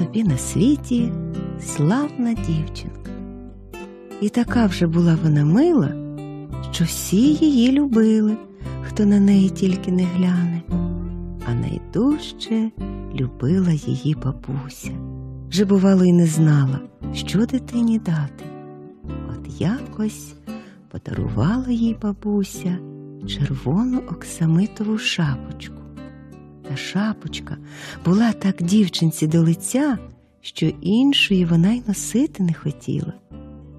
собі на світі славна дівчинка. І така вже була вона мила, що всі її любили, хто на неї тільки не гляне, а найдужче любила її бабуся. Вже, бувало, й не знала, що дитині дати. От якось подарувала їй бабуся червону оксамитову шапочку. Та шапочка була так дівчинці до лиця, що іншої вона й носити не хотіла.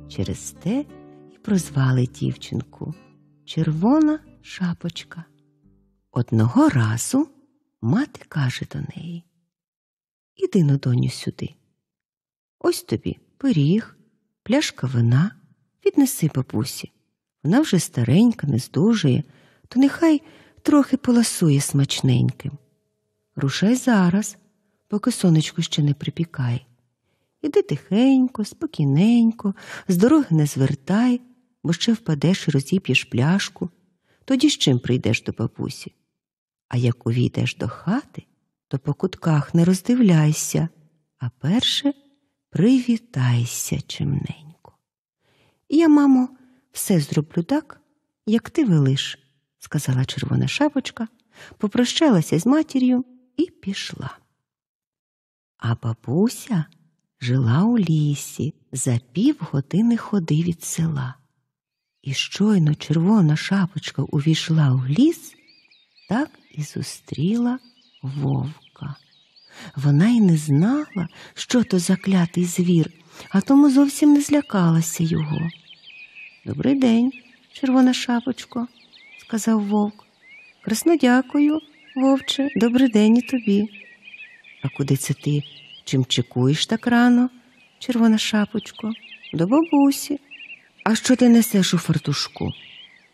Через те і прозвали дівчинку Червона шапочка. Одного разу мати каже до неї Іди ну, доню, сюди. Ось тобі пиріг, пляшка вина, віднеси бабусі. Вона вже старенька, не здужує, то нехай трохи поласує смачненьким. Рушай зараз, поки сонечко ще не припікає. Іди тихенько, спокійненько, з дороги не звертай, бо ще впадеш і розіп'єш пляшку, тоді з чим прийдеш до бабусі. А як увійдеш до хати, то по кутках не роздивляйся, а перше привітайся чимненько. Я, мамо, все зроблю так, як ти велиш, сказала червона шапочка, попрощалася з матір'ю і пішла. А бабуся жила у лісі за півгодини ходи від села. І щойно червона шапочка увійшла у ліс, так і зустріла вовка. Вона й не знала, що то за клятий звір, а тому зовсім не злякалася його. Добрий день, червона шапочко, сказав вовк. Красно дякую, вовче, добрий день і тобі. А куди це ти чим чекуєш так рано, червона шапочко? До бабусі. А що ти несеш у фартушку?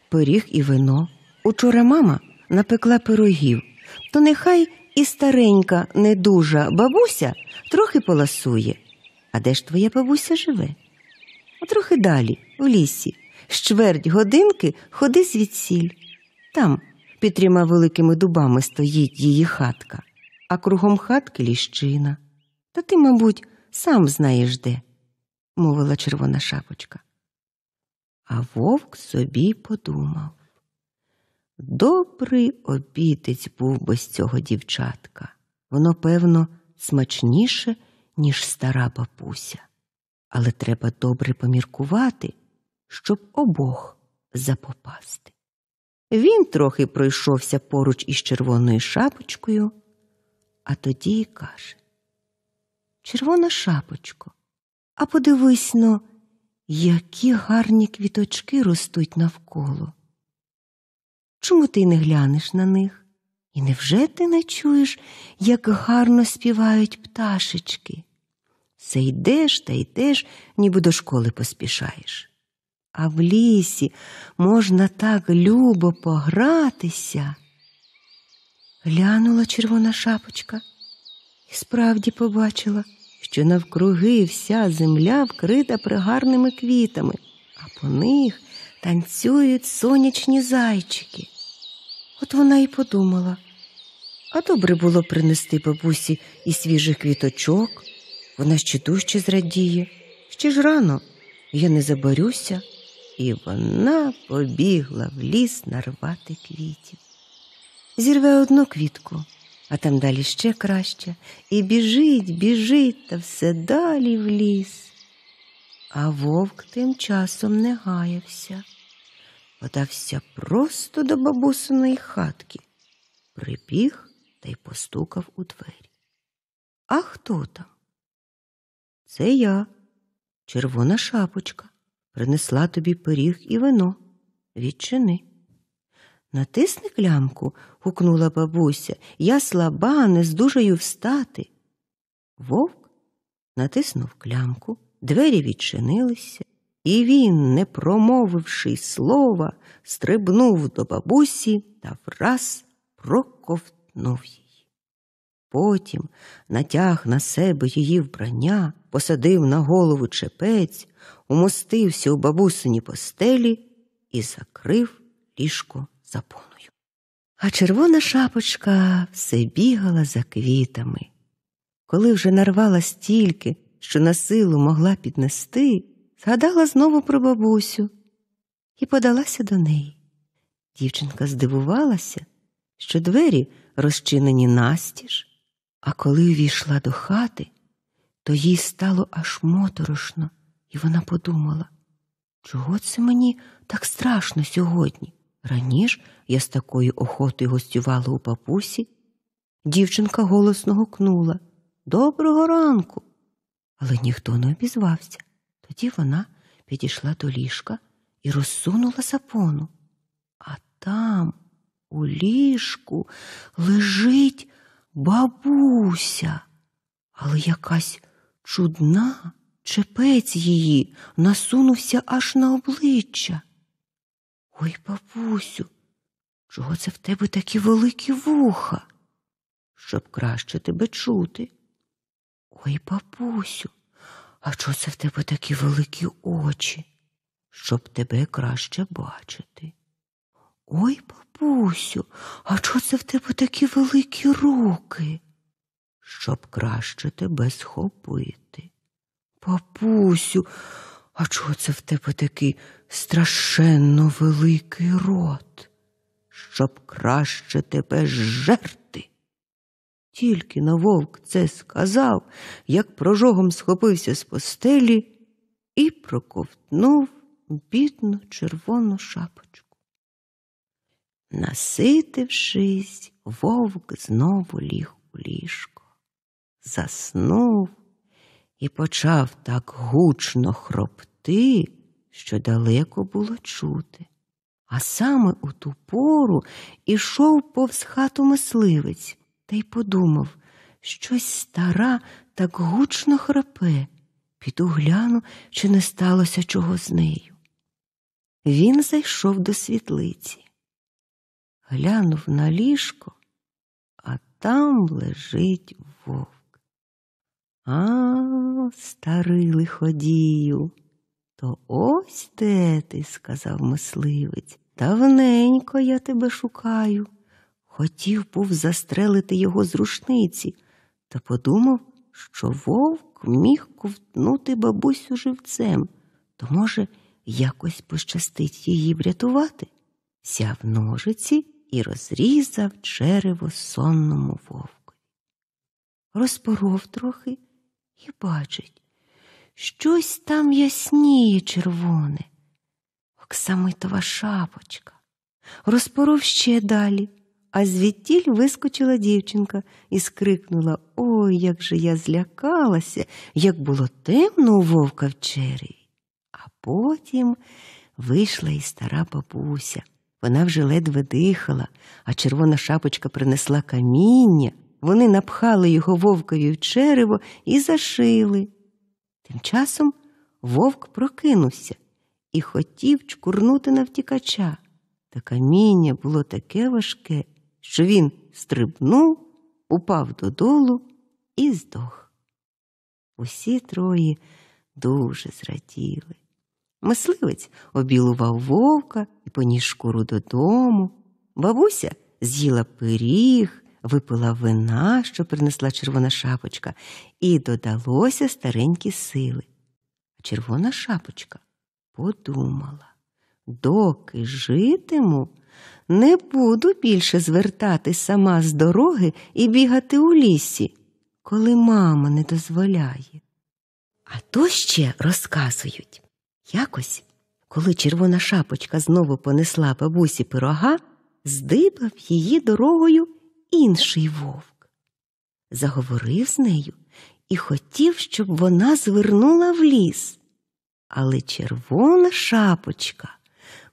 Пиріг і вино. Учора мама напекла пирогів, то нехай і старенька, недужа бабуся трохи поласує. А де ж твоя бабуся живе? А трохи далі, в лісі, з чверть годинки ходи звідсіль. Там, під трьома великими дубами, стоїть її хатка, а кругом хатки ліщина. Та ти, мабуть, сам знаєш де, мовила червона шапочка. А вовк собі подумав. Добрий обідець був без цього дівчатка. Воно, певно, смачніше, ніж стара бабуся. Але треба добре поміркувати, щоб обох запопасти. Він трохи пройшовся поруч із червоною шапочкою, а тоді й каже Червона шапочко, а подивись но, які гарні квіточки ростуть навколо. Чому ти не глянеш на них? І невже ти не чуєш, як гарно співають пташечки? Все йдеш та йдеш, ніби до школи поспішаєш. А в лісі можна так любо погратися. Глянула червона шапочка і справді побачила, що навкруги вся земля вкрита пригарними квітами, а по них танцюють сонячні зайчики. От вона і подумала, а добре було принести бабусі і свіжих квіточок. Вона ще дужче зрадіє, ще ж рано, я не заборюся, і вона побігла в ліс нарвати квітів. Зірве одну квітку, а там далі ще краще, і біжить, біжить та все далі в ліс. А вовк тим часом не гаявся, подався просто до бабусиної хатки, прибіг та й постукав у двері. А хто там? Це я, червона шапочка, принесла тобі пиріг і вино. Відчини. Натисни клямку, гукнула бабуся. Я слаба, не здужаю встати. Вовк натиснув клямку, двері відчинилися, і він, не промовивши слова, стрибнув до бабусі та враз проковтнув її. Потім натяг на себе її вбрання, посадив на голову чепець, умостився у бабусині постелі і закрив ліжко запоною. А червона шапочка все бігала за квітами. коли вже нарвала стільки, що на силу могла піднести, згадала знову про бабусю і подалася до неї. Дівчинка здивувалася, що двері розчинені настіж, а коли увійшла до хати, то їй стало аж моторошно, і вона подумала, чого це мені так страшно сьогодні? Раніше я з такою охотою гостювала у папусі. Дівчинка голосно гукнула Доброго ранку. Але ніхто не обізвався. Тоді вона підійшла до ліжка і розсунула запону. А там, у ліжку, лежить бабуся, але якась чудна чепець її насунувся аж на обличчя. Ой, бабусю, чого це в тебе такі великі вуха? Щоб краще тебе чути. Ой, бабусю, а чого це в тебе такі великі очі, щоб тебе краще бачити? Ой, бабусю, а чого це в тебе такі великі руки? Щоб краще тебе схопити. Бабусю, а чого це в тебе такий страшенно великий рот, щоб краще тебе жерти? Тільки на вовк це сказав, як прожогом схопився з постелі і проковтнув бідну червону шапочку. Наситившись, вовк знову ліг у ліжко, заснув і почав так гучно хропти, що далеко було чути. А саме у ту пору ішов повз хату мисливець та й подумав, щось стара так гучно храпе. Піду гляну, чи не сталося чого з нею. Він зайшов до світлиці, глянув на ліжко, а там лежить вовк. А, старий лиходію, то ось де ти, сказав мисливець. Давненько я тебе шукаю. Хотів був застрелити його з рушниці, та подумав, що вовк міг ковтнути бабусю живцем, то, може, якось пощастить її врятувати. Сяв ножиці і розрізав черево сонному вовкові. Розпоров трохи і бачить, щось там ясніє червоне, оксамитова шапочка. Розпоров ще далі. А звідтіль вискочила дівчинка і скрикнула Ой, як же я злякалася, як було темно у вовка в череві. А потім вийшла і стара бабуся. Вона вже ледве дихала, а червона шапочка принесла каміння. Вони напхали його вовкові в черево і зашили. Тим часом вовк прокинувся і хотів чкурнути на втікача. Та каміння було таке важке що він стрибнув, упав додолу і здох. Усі троє дуже зраділи. Мисливець обілував вовка і поніс шкуру додому. Бабуся з'їла пиріг, випила вина, що принесла червона шапочка, і додалося старенькі сили. Червона шапочка подумала, доки житиму, не буду більше звертати сама з дороги і бігати у лісі, коли мама не дозволяє. А то ще розказують якось, коли червона шапочка знову понесла бабусі пирога, здибав її дорогою інший вовк. Заговорив з нею і хотів, щоб вона звернула в ліс. Але червона шапочка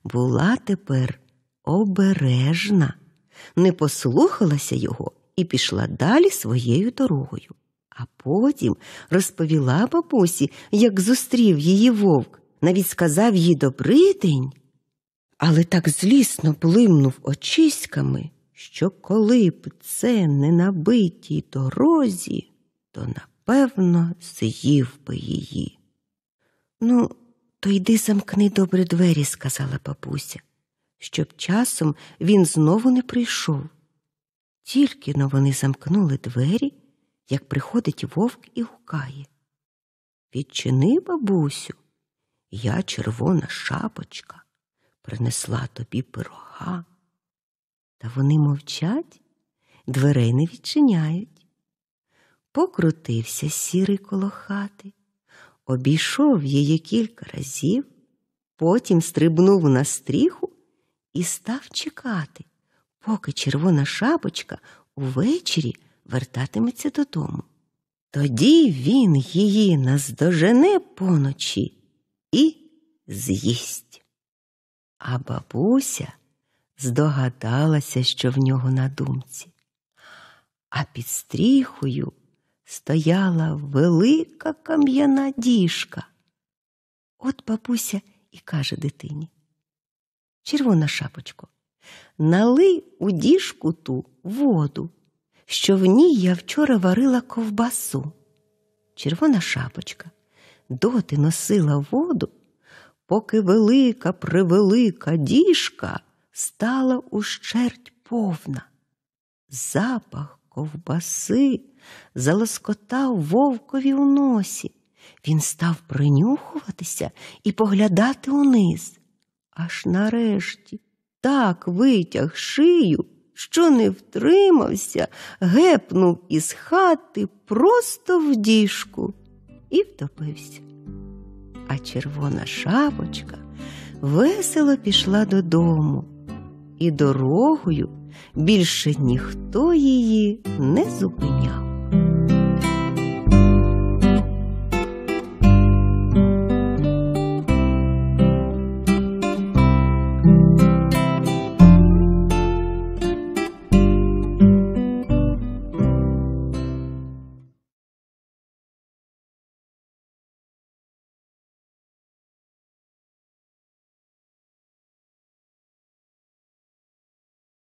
була тепер обережна, не послухалася його і пішла далі своєю дорогою. А потім розповіла бабусі, як зустрів її вовк, навіть сказав їй добрий день, але так злісно плимнув очиськами, що коли б це не на битій дорозі, то напевно з'їв би її. Ну, то йди замкни добре двері, сказала бабуся щоб часом він знову не прийшов. Тільки но вони замкнули двері, як приходить вовк і гукає. Відчини, бабусю, я червона шапочка, принесла тобі пирога. Та вони мовчать, дверей не відчиняють. Покрутився сірий коло хати, обійшов її кілька разів, потім стрибнув на стріху і став чекати, поки червона шапочка увечері вертатиметься додому. Тоді він її наздожене поночі і з'їсть. А бабуся здогадалася, що в нього на думці. А під стріхою стояла велика кам'яна діжка. От бабуся і каже дитині Червона шапочко, налий у діжку ту воду, що в ній я вчора варила ковбасу. Червона шапочка доти носила воду, поки велика превелика діжка стала ущерть повна. Запах ковбаси залоскотав вовкові у носі. Він став принюхуватися і поглядати униз. Аж нарешті так витяг шию, що не втримався, гепнув із хати просто в діжку і втопився. А червона шапочка весело пішла додому, і дорогою більше ніхто її не зупиняв.